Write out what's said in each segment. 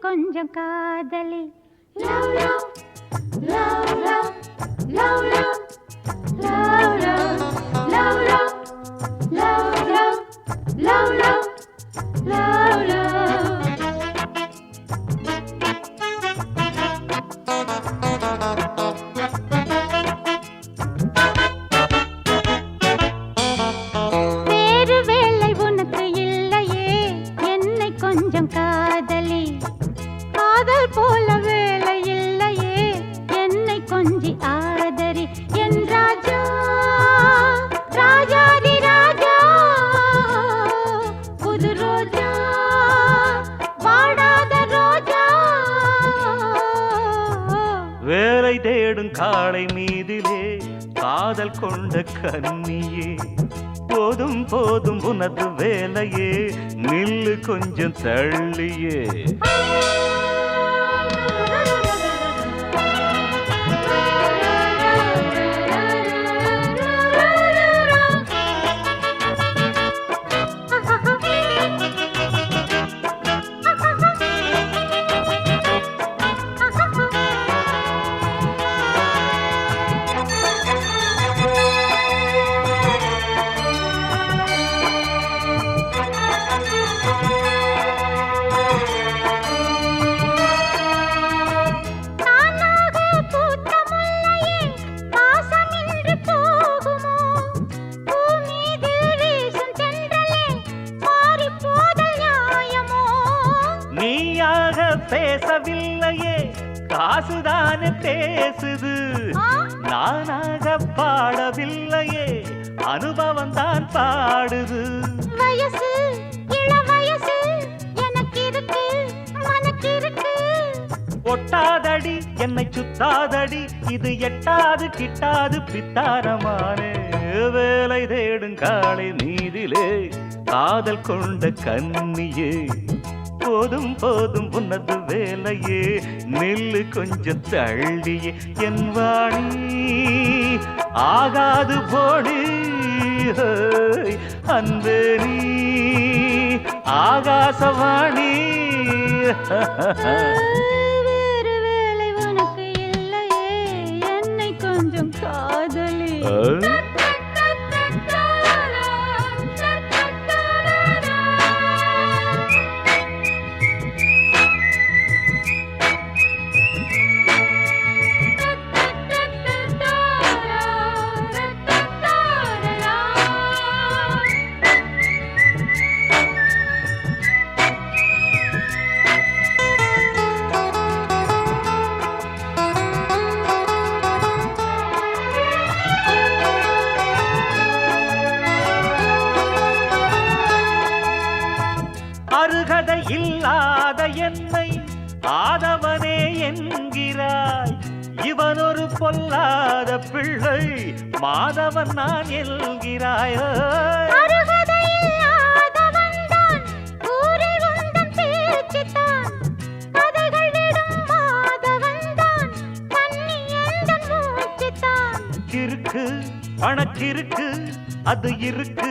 கொஞ்சம் காதலி. Love love love வேலை தேடும் காளை மீதிலே காதல் கொண்ட கன்னியே. போதும் போதும் உனது வேலையே நில்லு கொஞ்சம் தள்ளியே. பேசவில்லையே காசுதானே பேசுது? நானாக பாடவில்லையே. அனுபவம் தான் பாடுது. வயசு, மனக்கிருக்கு. ஒட்டாதடி என்னை சுத்தாதடி இது எட்டாது கிட்டாது பித்தாரமானே வேலை தேடும் காளை மீதிலே காதல் கொண்ட கன்னியே போதும் போதும் உனது வேலையே. நெல்லு கொஞ்சம் தள்ளியே என் வாணி. ஆகாது போடு அன்பே நீ ஆகாசவாணி. வேறு வேலை உனக்கு இல்லையே என்னை கொஞ்சம் காதலி. அருகதை இல்லாத என்னை ஆதவனே என்கிறாய். இவன் ஒரு பொல்லாத பிள்ளை மாதவன் நான் என்கிறாயோ. இருக்கு கணக்கு இருக்கு அது இருக்கு.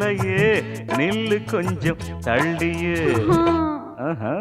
நில்லையே நில்லு கொஞ்சம் தள்ளியே. ஆஹா.